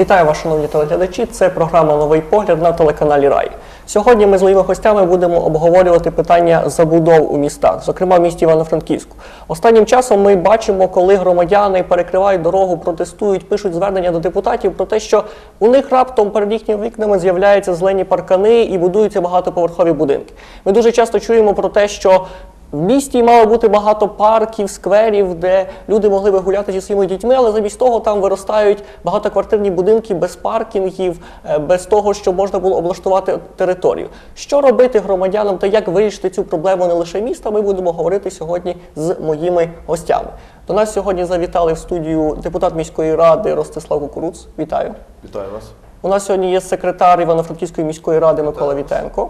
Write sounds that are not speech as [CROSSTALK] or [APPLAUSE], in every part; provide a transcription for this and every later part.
Вітаю вас, шановні телеглядачі. Це програма Новий погляд на телеканалі Рай. Сьогодні ми з моїми гостями будемо обговорювати питання забудов у містах, зокрема в місті Івано-Франківську. Останнім часом ми бачимо, коли громадяни перекривають дорогу, протестують, пишуть звернення до депутатів про те, що у них раптом перед їхніми вікнами з'являються зелені паркани і будуються багатоповерхові будинки. Ми дуже часто чуємо про те, що в місті мало бути багато парків, скверів, де люди могли би гуляти зі своїми дітьми, але замість того там виростають багатоквартирні будинки без паркінгів, е, без того, щоб можна було облаштувати територію. Що робити громадянам та як вирішити цю проблему не лише міста? Ми будемо говорити сьогодні з моїми гостями. До нас сьогодні завітали в студію депутат міської ради Ростислав Кукуруц. Вітаю. Вітаю вас. У нас сьогодні є секретар Івано-Франківської міської ради Микола Вітенко,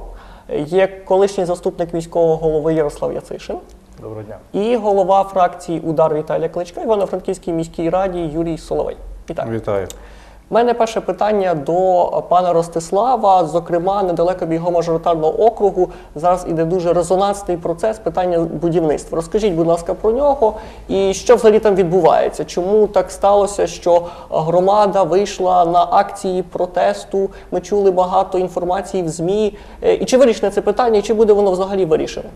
є колишній заступник міського голови Ярослав Яцишин Доброго дня. і голова фракції Удар Віталія Кличка Івано-Франківській міській раді Юрій Соловей. Вітаю. Вітаю. У мене перше питання до пана Ростислава. Зокрема, недалеко від його мажоритарного округу зараз іде дуже резонансний процес питання будівництва. Розкажіть, будь ласка, про нього і що взагалі там відбувається? Чому так сталося, що громада вийшла на акції протесту? Ми чули багато інформації в змі. Е, І чи вирішене це питання, і чи буде воно взагалі вирішене?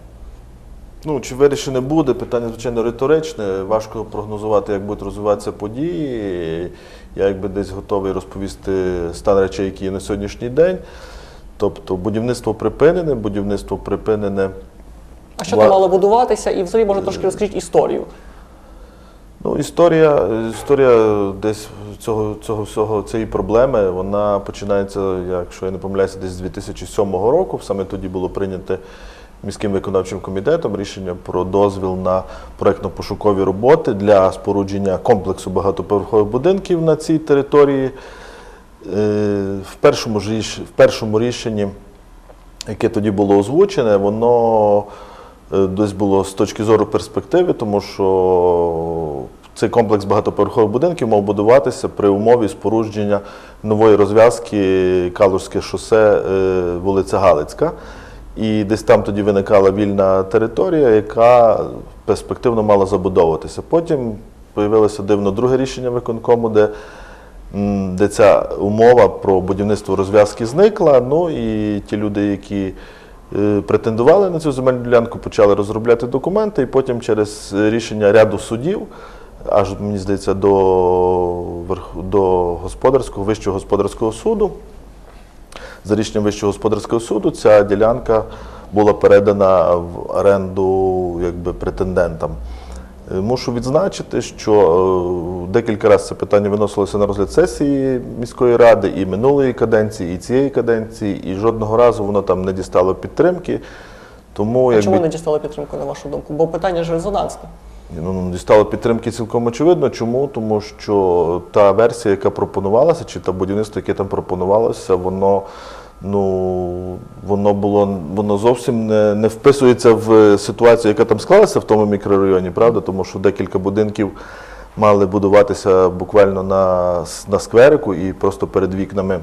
Ну, чи вирішене буде, питання, звичайно, риторичне. Важко прогнозувати, як будуть розвиватися події. Я якби десь готовий розповісти стан речей, які є на сьогоднішній день. Тобто будівництво припинене, будівництво припинене. А що там мало будуватися? І взагалі може трошки розкажіть історію. Ну, історія, історія десь цього, цього всього цієї проблеми, вона починається, якщо я не помиляюся, десь з 2007 року. Саме тоді було прийнято міським виконавчим комітетом рішення про дозвіл на проєктно-пошукові роботи для спорудження комплексу багатоповерхових будинків на цій території. Е, В першому, в першому рішенні, яке тоді було озвучене, воно е, десь було з точки зору перспективи, тому що цей комплекс багатоповерхових будинків мав будуватися при умові спорудження нової розв'язки Калужське шосе, е, вулиця Галицька. І десь там тоді виникала вільна територія, яка перспективно мала забудовуватися. Потім появилося дивно друге рішення виконкому, де де ця умова про будівництво розв'язки зникла. Ну і ті люди, які е, претендували на цю земельну ділянку, почали розробляти документи, і потім через рішення ряду судів, аж мені здається, до, до господарського вищого господарського суду. За рішенням Вищого господарського суду ця ділянка була передана в оренду якби, претендентам. Е, Мушу відзначити, що е, декілька разів це питання виносилося на розгляд сесії міської ради і минулої каденції, і цієї каденції, і жодного разу воно там не дістало підтримки. Тому А якби, чому не дістали підтримку, на вашу думку? Бо питання ж резонансне. Ну, дістало підтримки цілком очевидно. Чому? Тому що та версія, яка пропонувалася, чи та будівництво, яке там пропонувалося, воно, ну, воно було воно зовсім не, не вписується в ситуацію, яка там склалася в тому мікрорайоні, правда? Тому що декілька будинків мали будуватися буквально на, на скверику і просто перед вікнами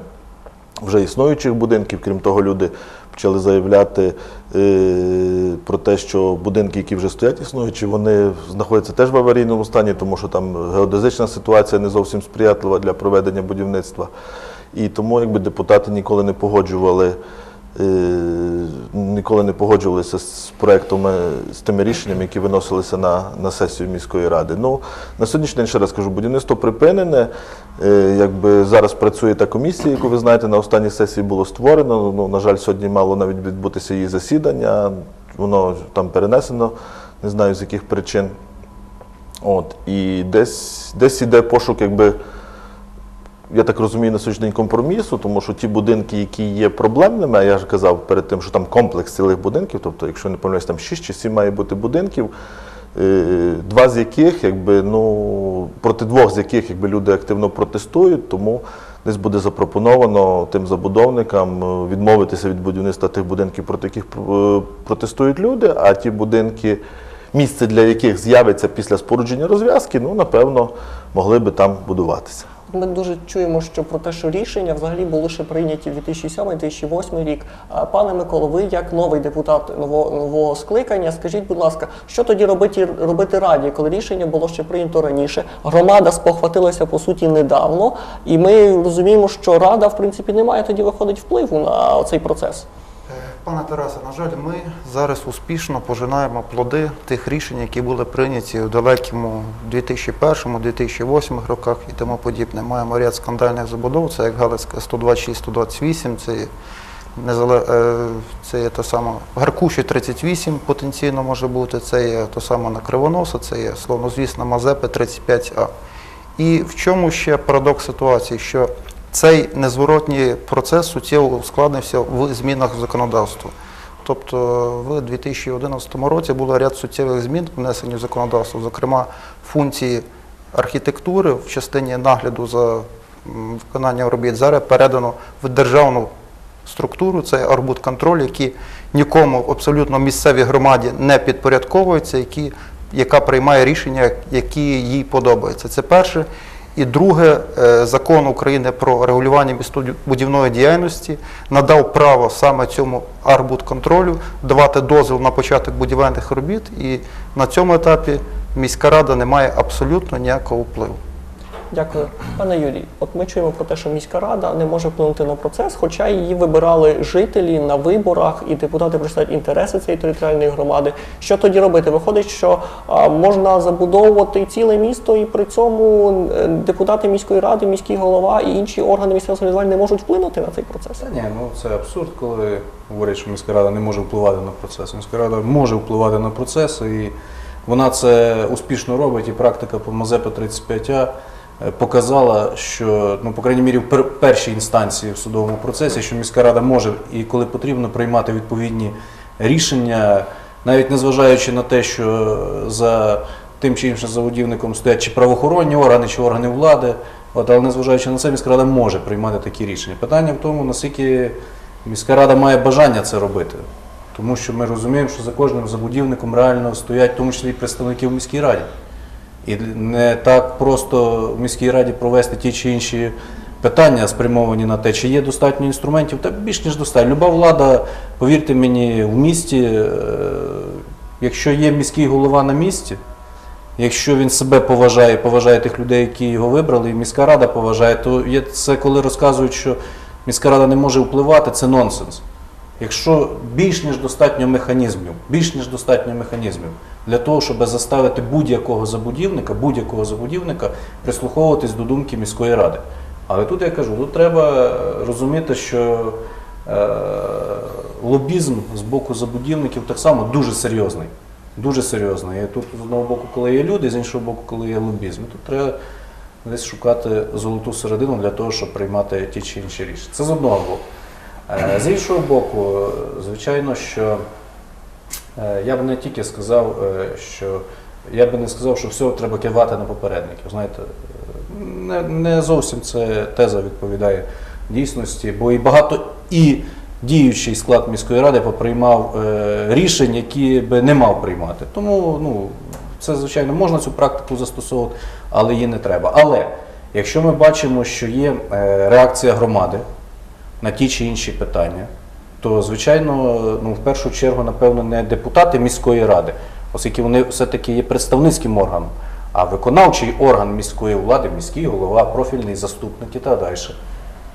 вже існуючих будинків. Крім того, люди почали заявляти е, про те, що будинки, які вже стоять існуючі, вони знаходяться теж в аварійному стані, тому що там геодезична ситуація не зовсім сприятлива для проведення будівництва. І тому якби депутати ніколи не погоджували. Е, Ніколи не погоджувалися з проектами, з тими рішеннями, які виносилися на, на сесію міської ради. Ну, на сьогоднішній день ще раз кажу, будівництво припинене. Е, Якби зараз працює та комісія, яку ви знаєте, на останній сесії було створено. Ну, на жаль, сьогодні мало навіть відбутися її засідання. Воно там перенесено, не знаю з яких причин. От, і десь, десь іде пошук, якби я так розумію, на сьогоднішній день компромісу, тому що ті будинки, які є проблемними, а я ж казав перед тим, що там комплекс цілих будинків, тобто, якщо не помиляюсь, там 6 чи 7 має бути будинків, е, два з яких, якби, ну, проти двох з яких якби, люди активно протестують, тому десь буде запропоновано тим забудовникам е, відмовитися від будівництва тих будинків, проти яких е, протестують люди, а ті будинки, місце для яких з'явиться після спорудження розв'язки, ну, напевно, могли би там будуватися. Ми дуже чуємо, що про те, що рішення взагалі були ще прийняті в 2007-2008 рік. Пане Миколо, ви як новий депутат нового, нового скликання, скажіть, будь ласка, що тоді робити, робити раді, коли рішення було ще прийнято раніше? Громада спохватилася по суті недавно, і ми розуміємо, що рада, в принципі, не має тоді виходить впливу на цей процес. Пане Тарасе, на жаль, ми зараз успішно пожинаємо плоди тих рішень, які були прийняті у далекому 2001-2008 роках і тому подібне. Маємо ряд скандальних забудов, це як Галицька 126-128, це незале... е, це є то саме Гаркуші 38 потенційно може бути, це є то саме на Кривоноса, це є словнозвісна Мазепи 35А. І в чому ще парадокс ситуації, що цей незворотній процес суттєво ускладнився в змінах в законодавство. Тобто в 2011 році було ряд суттєвих змін внесені в законодавство, зокрема функції архітектури в частині нагляду за виконанням робіт зараз передано в державну структуру, це арбудконтроль, який нікому абсолютно місцевій громаді не підпорядковується, які, яка приймає рішення, які їй подобаються. Це перше. І друге, е, закон України про регулювання містобудівної діяльності надав право саме цьому арбудконтролю давати дозвіл на початок будівельних робіт, і на цьому етапі міська рада не має абсолютно ніякого впливу. Дякую, пане Юрій. От ми чуємо про те, що міська рада не може вплинути на процес, хоча її вибирали жителі на виборах, і депутати представляють інтереси цієї територіальної громади. Що тоді робити? Виходить, що а, можна забудовувати ціле місто, і при цьому е, депутати міської ради, міський голова і інші органи місцевого самоврядування не можуть вплинути на цей процес. Ні, ну це абсурд, коли говорять, що міська рада не може впливати на процес. Міська рада може впливати на процес, і вона це успішно робить. І практика по Мазепи 35А е, показала, що, ну, по крайній мірі, в першій інстанції в судовому процесі, що міська рада може і коли потрібно приймати відповідні рішення, навіть незважаючи на те, що за тим чи іншим заводівником стоять чи правоохоронні органи, чи органи влади. От, але незважаючи на це, міська рада може приймати такі рішення. Питання в тому, наскільки міська рада має бажання це робити. Тому що ми розуміємо, що за кожним забудівником реально стоять, в тому числі і представники в міській раді. І не так просто в міській раді провести ті чи інші питання, спрямовані на те, чи є достатньо інструментів, та більш ніж достатньо. Люба влада, повірте мені, в місті, е, якщо є міський голова на місці, Якщо він себе поважає, поважає тих людей, які його вибрали, і міська рада поважає, то є це коли розказують, що міська рада не може впливати, це нонсенс. Якщо більш ніж достатньо механізмів, більш ніж достатньо механізмів для того, щоб заставити будь-якого забудівника, будь-якого забудівника прислуховуватись до думки міської ради. Але тут я кажу, тут треба розуміти, що е, лобізм з боку забудівників так само дуже серйозний. Дуже серйозно. І тут з одного боку, коли є люди, з іншого боку, коли є лобізм. Тут треба десь шукати золоту середину для того, щоб приймати ті чи інші рішення. Це з одного боку. Е, З іншого боку, звичайно, що е, я б не тільки сказав, е, що я би не сказав, що все треба кивати на попередників. Знаєте, не, не зовсім це теза відповідає дійсності, бо і багато і діючий склад міської ради поприймав рішень, які би не мав приймати. Тому ну, це, звичайно, можна цю практику застосовувати, але її не треба. Але якщо ми бачимо, що є реакція громади на ті чи інші питання, то звичайно, ну в першу чергу, напевно, не депутати міської ради, оскільки вони все-таки є представницьким органом, а виконавчий орган міської влади, міський голова, профільний заступник і так далі.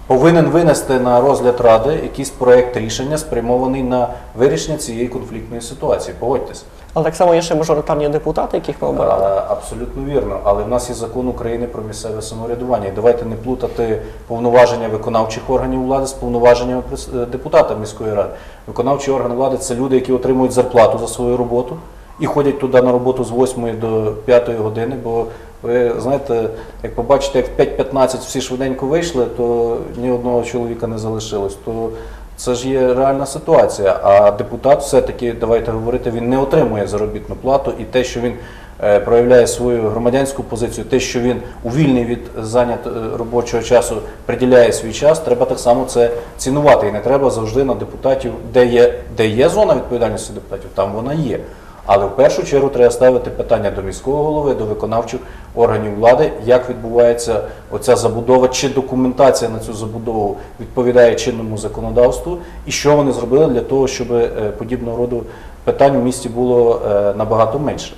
Повинен винести на розгляд ради якийсь проєкт рішення, спрямований на вирішення цієї конфліктної ситуації. Погодьтесь. Але так само є ще мажоритарні депутати, яких ми обирали. А, Абсолютно вірно. Але в нас є закон України про місцеве самоврядування. І давайте не плутати повноваження виконавчих органів влади з повноваженнями е, депутата міської ради. Виконавчі органи влади це люди, які отримують зарплату за свою роботу і ходять туди на роботу з 8 до 5 години. Бо ви знаєте, як побачите, як в 5.15 всі швиденько вийшли, то ні одного чоловіка не залишилось. То це ж є реальна ситуація. А депутат все-таки, давайте говорити, він не отримує заробітну плату і те, що він е, проявляє свою громадянську позицію, те, що він у вільний від зайнят е, робочого часу приділяє свій час, треба так само це цінувати. І не треба завжди на депутатів, де є, де є зона відповідальності депутатів, там вона є. Але в першу чергу треба ставити питання до міського голови, до виконавчих органів влади, як відбувається оця забудова, чи документація на цю забудову відповідає чинному законодавству, і що вони зробили для того, щоб е, подібного роду питань у місті було е, набагато менше.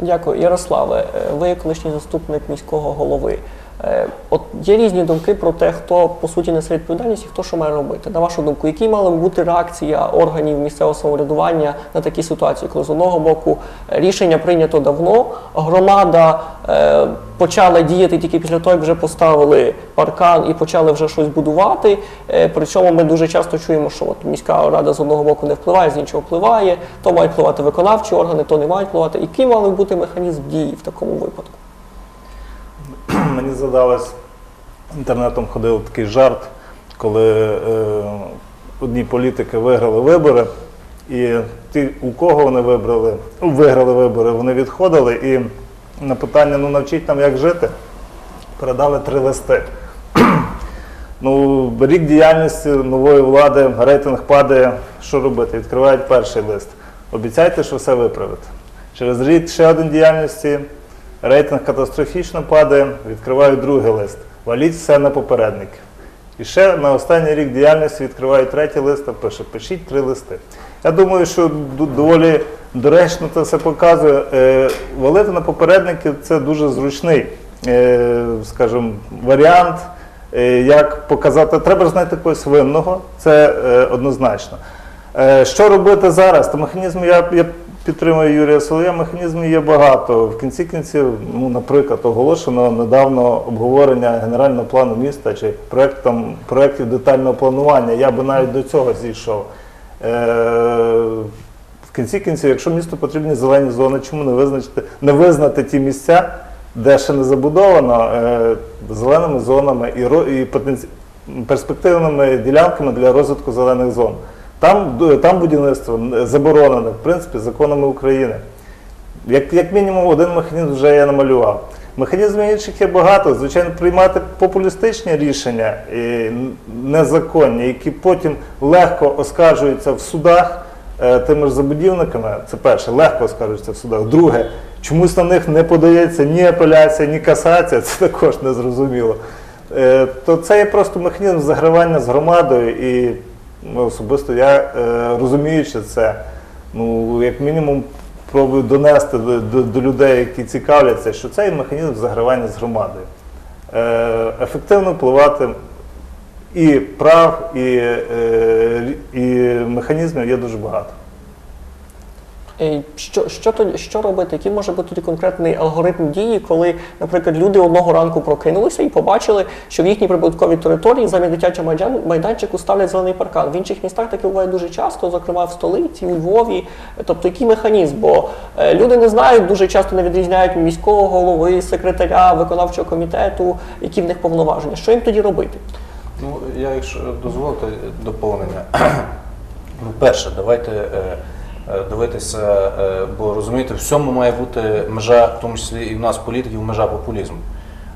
Дякую, Ярославе. е, Ви колишній заступник міського голови. Е, От є різні думки про те, хто по суті несе відповідальність і хто що має робити. На вашу думку, які мала бути реакція органів місцевого самоврядування на такі ситуації, коли з одного боку рішення прийнято давно, громада е, почала діяти тільки після того, як вже поставили паркан і почали вже щось будувати. Е, Причому ми дуже часто чуємо, що от міська рада з одного боку не впливає, з іншого впливає, то мають впливати виконавчі органи, то не мають впливати. Який мав бути механізм дії в такому випадку? Мені задалось інтернетом ходив такий жарт, коли е, одні політики виграли вибори, і ті, у кого вони вибрали, виграли вибори, вони відходили і на питання ну навчіть нам, як жити, передали три листи. [CLEARS THROAT] Ну, рік діяльності нової влади, рейтинг падає. Що робити? Відкривають перший лист. Обіцяйте, що все виправите. Через рік ще один діяльності, рейтинг катастрофічно падає, відкривають другий лист. Валіть все на попередників. І ще на останній рік діяльності відкривають третій лист та пише, пишіть три листи. Я думаю, що доволі доречно це все показує. Е, валити на попередників це дуже зручний, е, скажімо, варіант. Е, Як показати, треба ж знайти когось винного, це однозначно. Що робити зараз? То механізм я, я підтримую Юрія Солов'я, механізмів є багато. В кінці кінців, ну, наприклад, оголошено недавно обговорення генерального плану міста чи проектом, проєктів детального планування. Я би навіть до цього зійшов. Е, в кінці кінців, якщо місту потрібні зелені зони, чому не визначити, не визнати ті місця, де ще не забудовано е, зеленими зонами і, і перспективними ділянками для розвитку зелених зон. Там, там будівництво заборонене, в принципі, законами України. Як, як мінімум, один механізм вже я намалював. Механізмів інших є багато. Звичайно, приймати популістичні рішення, і незаконні, які потім легко оскаржуються в судах е, тими ж забудівниками. Це перше, легко оскаржуються в судах. Друге, чомусь на них не подається ні апеляція, ні касація, [LAUGHS] це також незрозуміло. Е, То це є просто механізм загравання з громадою, і особисто я, е, розуміючи це, ну, як мінімум, пробую донести до, до, до людей, які цікавляться, що це є механізм загравання з громадою. Е, ефективно впливати і прав, і, е, і механізмів є дуже багато. Е, Що, що, що робити? Який може бути конкретний алгоритм дії, коли, наприклад, люди одного ранку прокинулися і побачили, що в їхній прибутковій території замість дитячого майданчику ставлять зелений паркан. В інших містах таке буває дуже часто, зокрема в столиці, у Львові. Тобто, який механізм? Бо е, люди не знають, дуже часто не відрізняють міського голови, секретаря, виконавчого комітету, які в них повноваження. Що їм тоді робити? Ну, я, якщо дозволите доповнення. [CLEARS THROAT] Ну, перше, давайте е, дивитися, е, бо розумієте, всьому має бути межа, в тому числі і в нас, політиків, межа популізму.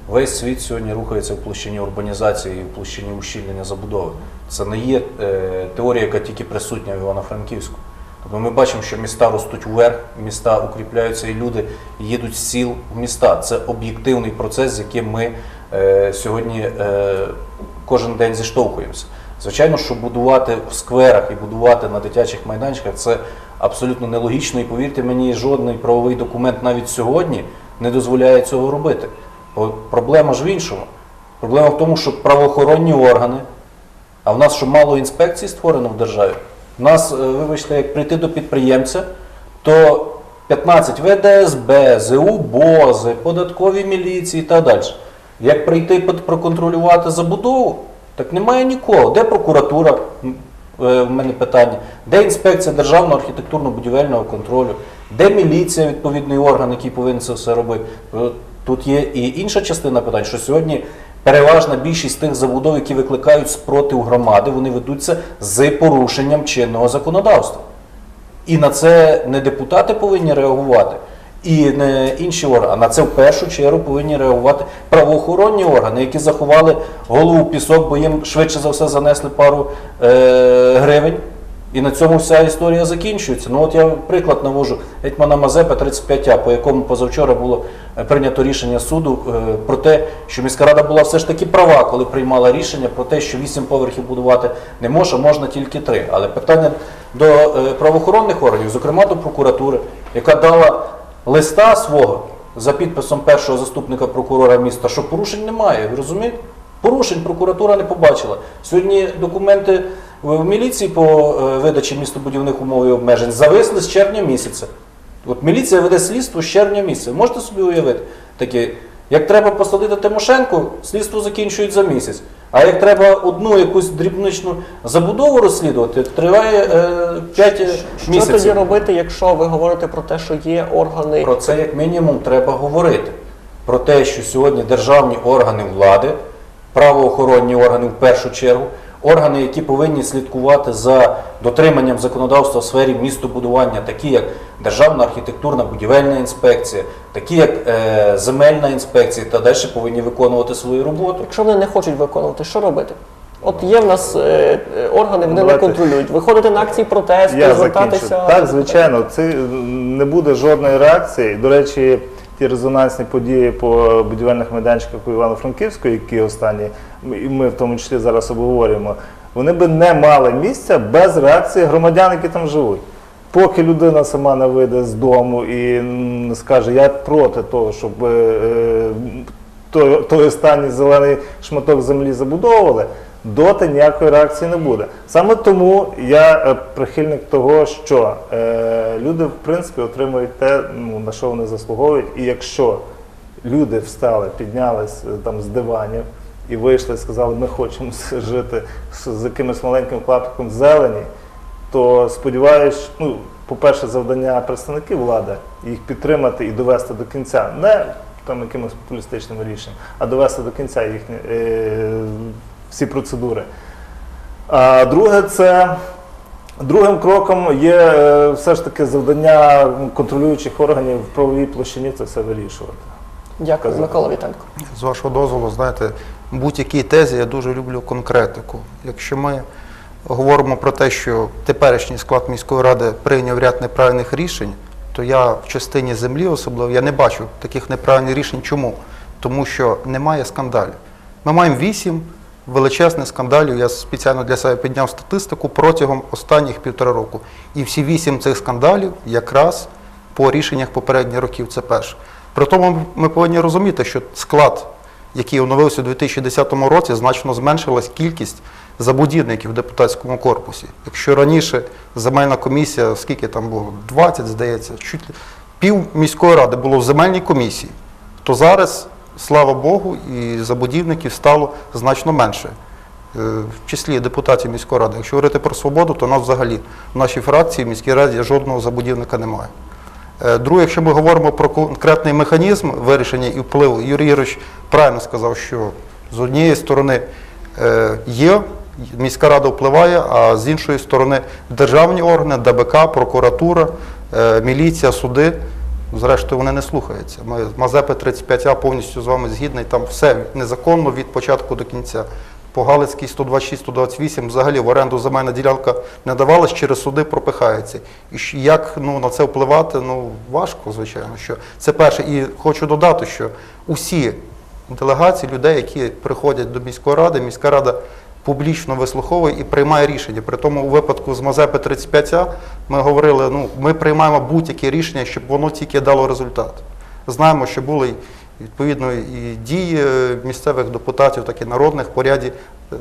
Весь світ сьогодні рухається в площині урбанізації, в площині ущільнення забудови. Це не є е, теорія, яка тільки присутня в Івано-Франківську. Тобто ми бачимо, що міста ростуть вверх, міста укріпляються, і люди їдуть з сіл в міста. Це об'єктивний процес, з яким ми е, сьогодні е, кожен день зіштовхуємося. Звичайно, що будувати в скверах і будувати на дитячих майданчиках це абсолютно нелогічно. І повірте мені, жодний правовий документ навіть сьогодні не дозволяє цього робити. Бо проблема ж в іншому. Проблема в тому, що правоохоронні органи, а в нас що мало інспекцій створено в державі. У нас, е, вибачте, як прийти до підприємця, то 15 ВДСБ, ЗУ БОЗи, податкові міліції та далі. Як прийти проконтролювати забудову, так немає нікого. Де прокуратура? Е, В мене питання. Де інспекція державного архітектурно-будівельного контролю? Де міліція, відповідний орган, який повинен це все робити? Е, Тут є і інша частина питань, що сьогодні переважна більшість тих забудов, які викликають спротив громади, вони ведуться з порушенням чинного законодавства. І на це не депутати повинні реагувати, і не інші органи. На це в першу чергу повинні реагувати правоохоронні органи, які заховали голову в пісок, бо їм швидше за все занесли пару е, гривень, І на цьому вся історія закінчується. Ну от я приклад навожу гетьмана Мазепа 35А, по якому позавчора було е, прийнято рішення суду е, про те, що міська рада була все ж таки права, коли приймала рішення про те, що 8 поверхів будувати не може, можна тільки 3. Але питання до е, правоохоронних органів, зокрема до прокуратури, яка дала листа свого за підписом першого заступника прокурора міста, що порушень немає. Ви розумієте? Порушень прокуратура не побачила. Сьогодні документи в міліції по е, видачі містобудівних умов і обмежень зависли з червня місяця. От міліція веде слідство з червня місяця. Можете собі уявити таке? Як треба посадити Тимошенко, слідство закінчують за місяць. А як треба одну якусь дрібничну забудову розслідувати, триває е, 5 Що місяців. тоді робити, якщо ви говорите про те, що є органи Про це як мінімум треба говорити. Про те, що сьогодні державні органи влади, правоохоронні органи в першу чергу, органи, які повинні слідкувати за дотриманням законодавства в сфері містобудування, такі як Державна архітектурна будівельна інспекція, такі як е, земельна інспекція та далі повинні виконувати свою роботу. Якщо вони не хочуть виконувати, що робити? От є в нас е, е, органи, вони не Давайте. контролюють. Виходити на акції протесту, Я закінчу. звертатися. Так, звичайно, це не буде жодної реакції. До речі, ті резонансні події по будівельних майданчиках у Івано-Франківську, які останні, і ми в тому числі зараз обговорюємо, вони би не мали місця без реакції громадян, які там живуть. Поки людина сама не вийде з дому і скаже, я проти того, щоб е, той, той останній зелений шматок землі забудовували, доти ніякої реакції не буде. Саме тому я е, прихильник того, що е, люди в принципі отримують те, ну, на що вони заслуговують. І якщо люди встали, піднялись е, там з диванів і вийшли, сказали, ми хочемо [LAUGHS] жити з, якимось маленьким клаптиком зелені, то сподіваюсь, ну, по-перше, завдання представників влади їх підтримати і довести до кінця. Не там якимось популістичним рішенням, а довести до кінця їхні е, всі процедури. А друге, це другим кроком є е, все ж таки завдання контролюючих органів в правовій площині це все вирішувати. Дякую, Микола Вітенко. З вашого дозволу, знаєте, будь-якій тезі я дуже люблю конкретику. Якщо ми говоримо про те, що теперішній склад міської ради прийняв ряд неправильних рішень, то я в частині землі особливо я не бачу таких неправильних рішень. Чому? Тому що немає скандалів. Ми маємо вісім величезних скандалів. Я спеціально для себе підняв статистику протягом останніх півтора року. І всі вісім цих скандалів якраз по рішеннях попередніх років це перше. При тому ми повинні розуміти, що склад, який оновився у 2010 році, значно зменшилась кількість забудівників в депутатському корпусі. Якщо раніше земельна комісія, скільки там було, 20, здається, чуть пів міської ради було в земельній комісії, то зараз, слава Богу, і забудівників стало значно менше. Е, В числі депутатів міської ради. Якщо говорити про свободу, то нас взагалі в нашій фракції в міській раді жодного забудівника немає. Е, Друге, якщо ми говоримо про конкретний механізм вирішення і впливу, Юрій Ігорович правильно сказав, що з однієї сторони е, є, міська рада впливає, а з іншої сторони державні органи, ДБК, прокуратура, міліція, суди. Зрештою, вони не слухаються. Ми Мазепи 35А повністю з вами згідний, там все незаконно від початку до кінця. По Галицькій 126-128 взагалі в оренду земельна ділянка не давалась, через суди пропихається. І як ну, на це впливати, ну важко, звичайно. Що це перше. І хочу додати, що усі делегації людей, які приходять до міської ради, міська рада публічно вислуховує і приймає рішення. При тому у випадку з Мазепи 35А ми говорили, ну ми приймаємо будь-яке рішення, щоб воно тільки дало результат. Знаємо, що були відповідно і дії е, місцевих депутатів, так і народних по ряді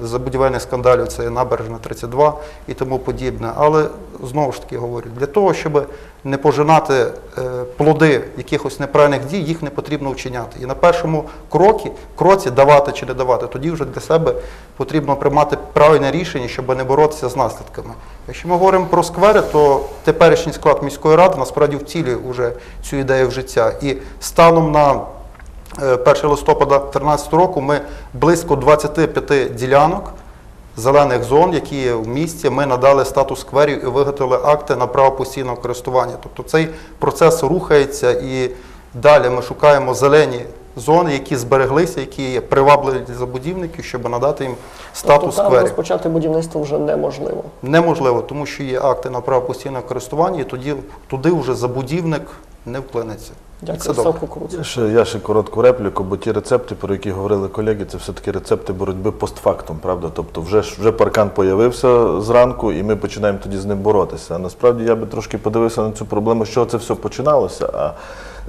забудівельних скандалів, це набережна 32 і тому подібне. Але знову ж таки говорю, для того, щоб не пожинати е, плоди якихось неправильних дій, їх не потрібно вчиняти. І на першому крокі, кроці давати чи не давати, тоді вже для себе потрібно приймати правильне рішення, щоб не боротися з наслідками. Якщо ми говоримо про сквери, то теперішній склад міської ради насправді втілює вже цю ідею в життя. І станом на е, 1 листопада 2013 року ми близько 25 ділянок зелених зон, які є в місті, ми надали статус скверів і виготовили акти на право постійного користування. Тобто цей процес рухається і далі ми шукаємо зелені зони, які збереглися, які є привабливі для забудівників, щоб надати їм статус тобто скверів. розпочати будівництво вже неможливо. Неможливо, тому що є акти на право постійного користування, і тоді туди вже забудівник не вплинеться. Дякую, Це добре. Сав Кукуруц. Я ще, я ще коротку репліку, бо ті рецепти, про які говорили колеги, це все-таки рецепти боротьби постфактум, правда? Тобто вже, ж- вже паркан появився зранку, і ми починаємо тоді з ним боротися. А насправді я би трошки подивився на цю проблему, з чого це все починалося, а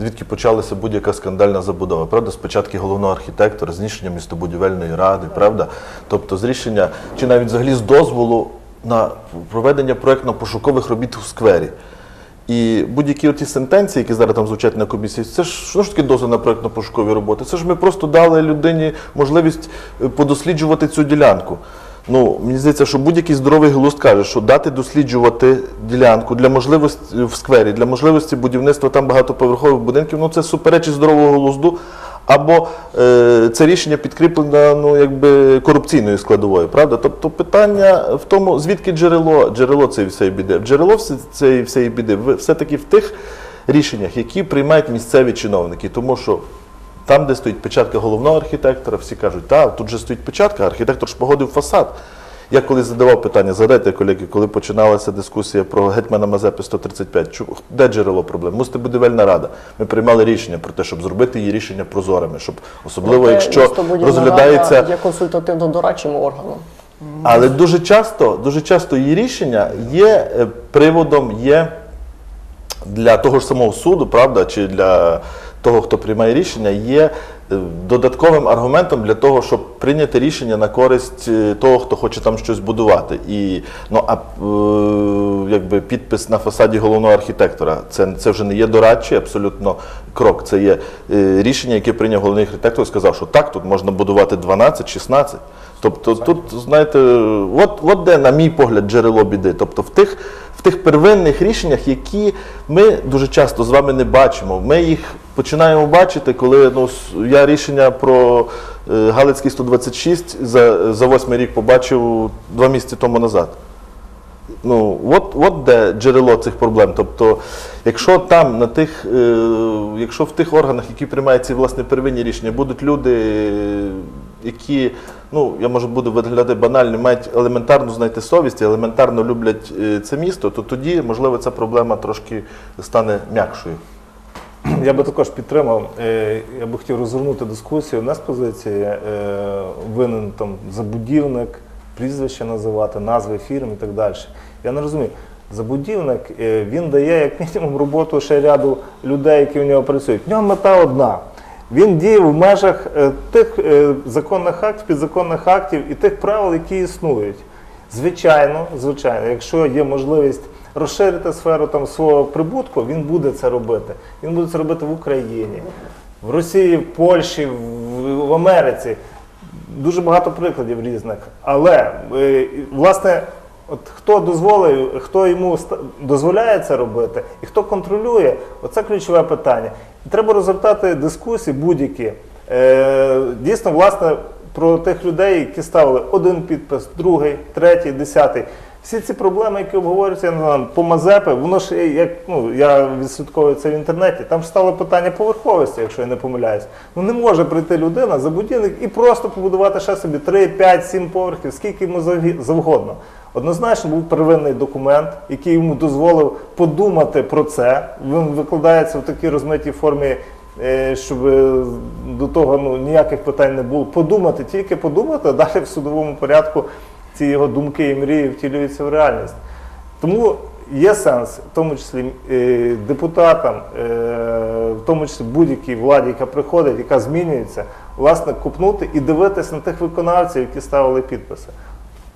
звідки почалася будь-яка скандальна забудова. Правда, спочатку головного архітектора, з рішення містобудівельної ради, правда? Тобто з рішення, чи навіть взагалі з дозволу на проведення проєктно-пошукових робіт у сквері. І будь-які оті сентенції, які зараз там звучать на комісії, це ж що ж таке дозвіл на проєктно-пошукові роботи? Це ж ми просто дали людині можливість е, подосліджувати цю ділянку. Ну, мені здається, що будь-який здоровий глузд каже, що дати досліджувати ділянку для можливості в сквері, для можливості будівництва там багатоповерхових будинків, ну це суперечить здорового глузду. Або е, це рішення підкріплене ну, якби корупційною складовою, правда? Тобто питання в тому, звідки джерело, джерело цієї всієї біди. Джерело цієї всієї біди все-таки в тих рішеннях, які приймають місцеві чиновники. Тому що там, де стоїть печатка головного архітектора, всі кажуть, так, тут же стоїть печатка, архітектор ж погодив фасад. Я коли задавав питання, згадайте, колеги, коли починалася дискусія про гетьмана Мазепи 135, де джерело проблем? Мустобудівельна рада. Ми приймали рішення про те, щоб зробити її рішення прозорими, щоб особливо, Проте якщо розглядається. рада є консультативно-дорадчим органом. Але дуже часто, дуже часто її рішення є е, приводом, є для того ж самого суду, правда, чи для того, хто приймає рішення, є додатковим аргументом для того, щоб прийняти рішення на користь е, того, хто хоче там щось будувати. І ну а е, якби підпис на фасаді головного архітектора, це, це вже не є дорадчий абсолютно крок. Це є е, рішення, яке прийняв головний архітектор, і сказав, що так, тут можна будувати 12-16. Тобто тут, знаєте, от, от де, на мій погляд, джерело біди. Тобто в тих, в тих первинних рішеннях, які ми дуже часто з вами не бачимо. Ми їх починаємо бачити, коли ну, я рішення про е, Галицький 126 за, за восьмий рік побачив два місяці тому назад. Ну, от, от де джерело цих проблем. Тобто, якщо там на тих, е, якщо в тих органах, які приймають ці власне первинні рішення, будуть люди, які, ну я може буду виглядати банально, мають елементарну знаєте, совість, елементарно люблять е, це місто, то тоді, можливо, ця проблема трошки стане м'якшою. [CLEARS THROAT] Я би також підтримав, е, я би хотів розвернути дискусію. У нас позиція е, винен там забудівник, прізвище називати, назви фірм і так далі. Я не розумію. Забудівник він дає як мінімум роботу ще ряду людей, які в нього працюють. В нього мета одна. Він діє в межах е, тих е, законних актів, підзаконних актів і тих правил, які існують. Звичайно, звичайно, якщо є можливість розширити сферу там свого прибутку, він буде це робити. Він буде це робити в Україні, в Росії, в Польщі, в, Америці. Дуже багато прикладів різних. Але е, власне, от хто дозволив, хто йому дозволяє це робити, і хто контролює, оце ключове питання. Треба розгортати дискусії будь-які. Е, дійсно, власне, про тих людей, які ставили один підпис, другий, третій, десятий. Всі ці проблеми, які обговорюються я не знаю, по Мазепи, воно ж як ну я відслідковую це в інтернеті. Там ж стало питання поверховості, якщо я не помиляюсь. Ну не може прийти людина, забудівник і просто побудувати ще собі 3, 5, 7 поверхів, скільки йому завгодно. Однозначно був первинний документ, який йому дозволив подумати про це. Він викладається в такій розмитій формі, е, щоб до того ну, ніяких питань не було. Подумати, тільки подумати, а далі в судовому порядку ці його думки і мрії втілюються в реальність. Тому є сенс, в тому числі е, депутатам, е, в тому числі будь-якій владі, яка приходить, яка змінюється, власне, купнути і дивитися на тих виконавців, які ставили підписи.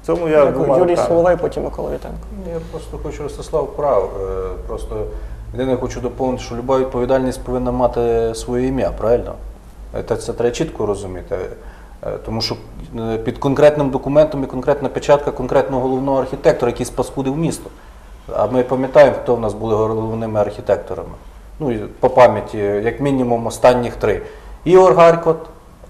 Цьому я Дякую. двома Юрій руками. Соловей, потім Микола Вітенко. Я просто хочу Ростислав прав. Е, Просто єдине хочу доповнити, що люба відповідальність повинна мати своє ім'я, правильно? Це, це треба чітко розуміти. Е, Тому що е, під конкретним документом і конкретна печатка конкретного головного архітектора, який спаскудив місто. А ми пам'ятаємо, хто в нас були головними архітекторами. Ну, і по пам'яті, як мінімум, останніх три. Ігор Гаркот,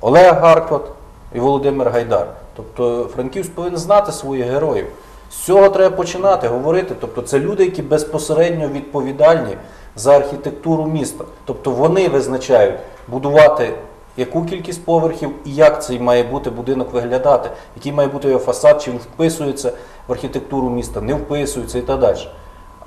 Олег Гаркот і Володимир Гайдар. Тобто Франківськ повинен знати своїх героїв. З цього треба починати говорити. Тобто це люди, які безпосередньо відповідальні за архітектуру міста. Тобто вони визначають будувати яку кількість поверхів і як цей має бути будинок виглядати, який має бути його фасад, чи він вписується в архітектуру міста, не вписується і так далі.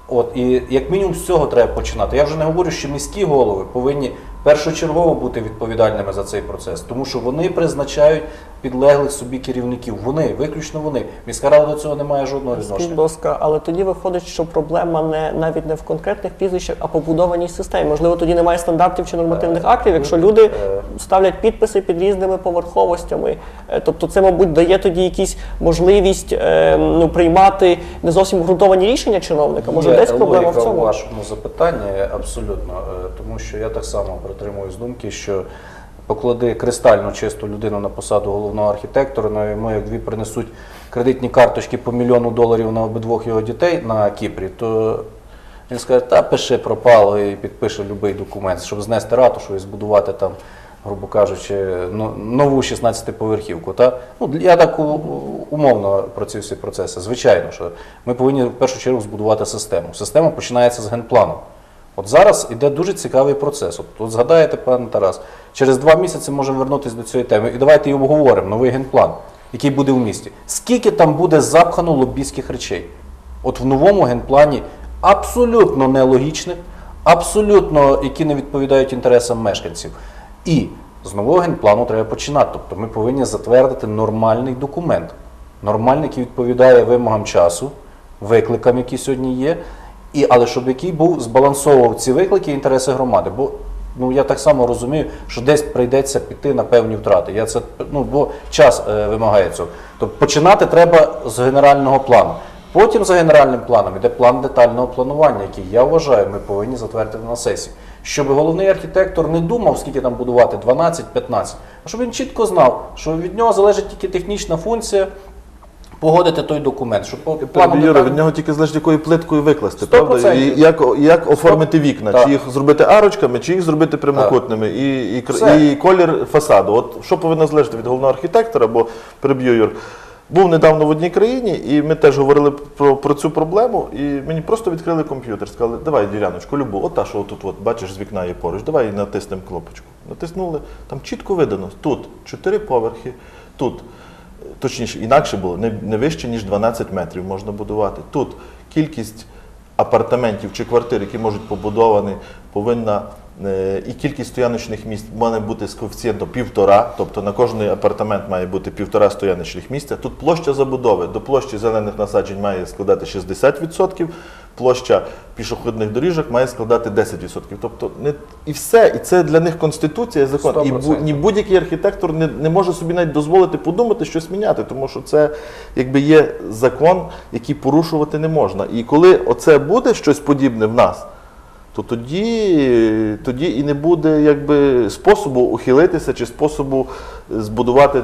От і як мінімум з цього треба починати. Я вже не говорю, що міські голови повинні першочергово бути відповідальними за цей процес, тому що вони призначають підлеглих собі керівників. Вони, виключно вони. Міська рада до цього не має жодного будь відношення. ласка, але тоді виходить, що проблема не навіть не в конкретних прізвищах, а побудованій системі. Можливо, тоді немає стандартів чи нормативних актів, якщо люди е, ставлять підписи під різними поверховостями. Е, Тобто, це, мабуть, дає тоді якісь можливість е, ну, приймати не зовсім ґрунтовані рішення чиновника. Може, Є десь проблема в цьому? вашому запитанні абсолютно, е, тому що я так само притримуюсь думки, що поклади кристально чисту людину на посаду головного архітектора, ну, йому як дві принесуть кредитні карточки по мільйону доларів на обидвох його дітей на Кіпрі, то він скаже, та пиши пропало і підпише будь-який документ, щоб знести ратушу і збудувати там. Грубо кажучи, ну, нову 16-поверхівку. Та? Ну, я так умовно про ці всі процеси. Звичайно, що ми повинні в першу чергу збудувати систему. Система починається з генплану. От зараз іде дуже цікавий процес. От, от згадаєте, пане Тарас, через два місяці можемо вернутися до цієї теми. І давайте і обговоримо новий генплан, який буде в місті. Скільки там буде запхано лобійських речей? От в новому генплані абсолютно нелогічних, абсолютно які не відповідають інтересам мешканців. І з нового генплану треба починати. Тобто ми повинні затвердити нормальний документ, нормальний, який відповідає вимогам часу, викликам, які сьогодні є, і, але щоб який був збалансовував ці виклики і інтереси громади. Бо ну, я так само розумію, що десь прийдеться піти на певні втрати. Я це, ну, бо час е, вимагає цього. Тобто починати треба з генерального плану. Потім за генеральним планом йде план детального планування, який я вважаю, ми повинні затвердити на сесії. Щоб головний архітектор не думав, скільки там будувати 12-15, а щоб він чітко знав, що від нього залежить тільки технічна функція погодити той документ. Щоб по плану Пане детального- від нього тільки залежить, якою плиткою викласти, Сто правда? І як, як оформити вікна, Так. чи їх зробити арочками, чи їх зробити прямокутними, і, і, Все. і колір фасаду. От що повинно залежати від головного архітектора, бо переб'ю Юр. Був недавно в одній країні, і ми теж говорили про, про цю проблему, і мені просто відкрили комп'ютер. Сказали, давай, діляночку, любу, от та, що тут, от, бачиш, з вікна є поруч, давай натиснемо кнопочку. Натиснули, там чітко видано, тут чотири поверхи, тут точніше, інакше було, не, вище, ніж 12 метрів можна будувати. Тут кількість апартаментів чи квартир, які можуть побудовані, повинна е, і кількість стояночних місць має бути з коефіцієнтом півтора, тобто на кожний апартамент має бути півтора стояночних місця. Тут площа забудови до площі зелених насаджень має складати 60%, площа пішохідних доріжок має складати 10%. Тобто не і все, і це для них конституція, і закон. І бу- ні будь-який архітектор не, не може собі навіть дозволити подумати щось міняти, тому що це якби є закон, який порушувати не можна. І коли оце буде щось подібне в нас, то тоді, тоді і не буде якби способу ухилитися чи способу збудувати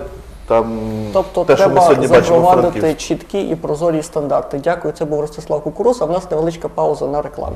там Тобто те, що ми треба сьогодні бачимо запровадити Франківську. чіткі і прозорі стандарти. Дякую. Це був Ростислав Кукурус. А в нас невеличка пауза на рекламу.